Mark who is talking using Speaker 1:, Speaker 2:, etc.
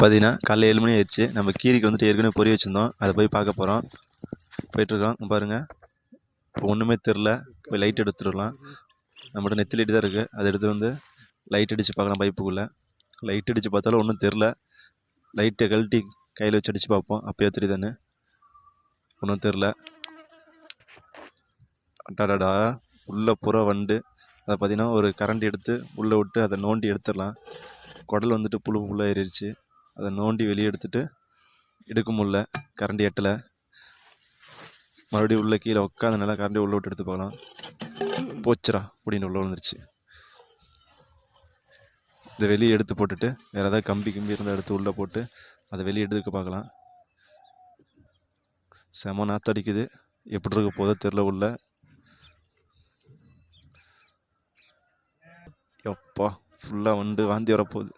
Speaker 1: பார்த்தீங்கன்னா காலைல ஏழு மணி ஆயிடுச்சு. நம்ம கீரிக்கு வந்துட்டு ஏற்கனவே பொறி வச்சுருந்தோம். அதை போய் பார்க்க போகிறோம் போயிட்டுருக்கோம். பாருங்கள் இப்போ ஒன்றுமே தெரில. போய் லைட் எடுத்துடலாம். நம்மகிட்ட நெத்தி தான் இருக்குது அதை எடுத்து வந்து லைட் அடித்து பார்க்கலாம் பைப்புக்குள்ளே. லைட் அடித்து பார்த்தாலும் ஒன்றும் தெரில. லைட்டை கழட்டி கையில் வச்சு அடித்து பார்ப்போம். அப்போயே தெரியுதானே ஒன்றும் தெரில. அட்டாடாடா உள்ளே புற வண்டு. அதை பார்த்தீங்கன்னா ஒரு கரண்ட் எடுத்து உள்ளே விட்டு அதை நோண்டி எடுத்துடலாம். குடல் வந்துட்டு புழு புல்லாக ஏறிடுச்சு. அதை நோண்டி வெளியே எடுத்துட்டு எடுக்க முடில கரண்ட் எட்டலை. மறுபடியும் உள்ளே கீழே உட்காந்தனால கரண்டி உள்ளே விட்டு எடுத்து பார்க்கலாம். போச்சுரா அப்படின்னு உள்ளே விழுந்துருச்சு. இதை வெளியே எடுத்து போட்டுட்டு வேறு ஏதாவது கம்பி கம்பி இருந்தால் எடுத்து உள்ளே போட்டு அதை வெளியே எடுத்துக்க பார்க்கலாம். செம நாத்தடிக்குது எப்படி இருக்க போதோ தெரில உள்ள. எப்பா ஃபுல்லாக வந்து வாந்தி வரப்போகுது.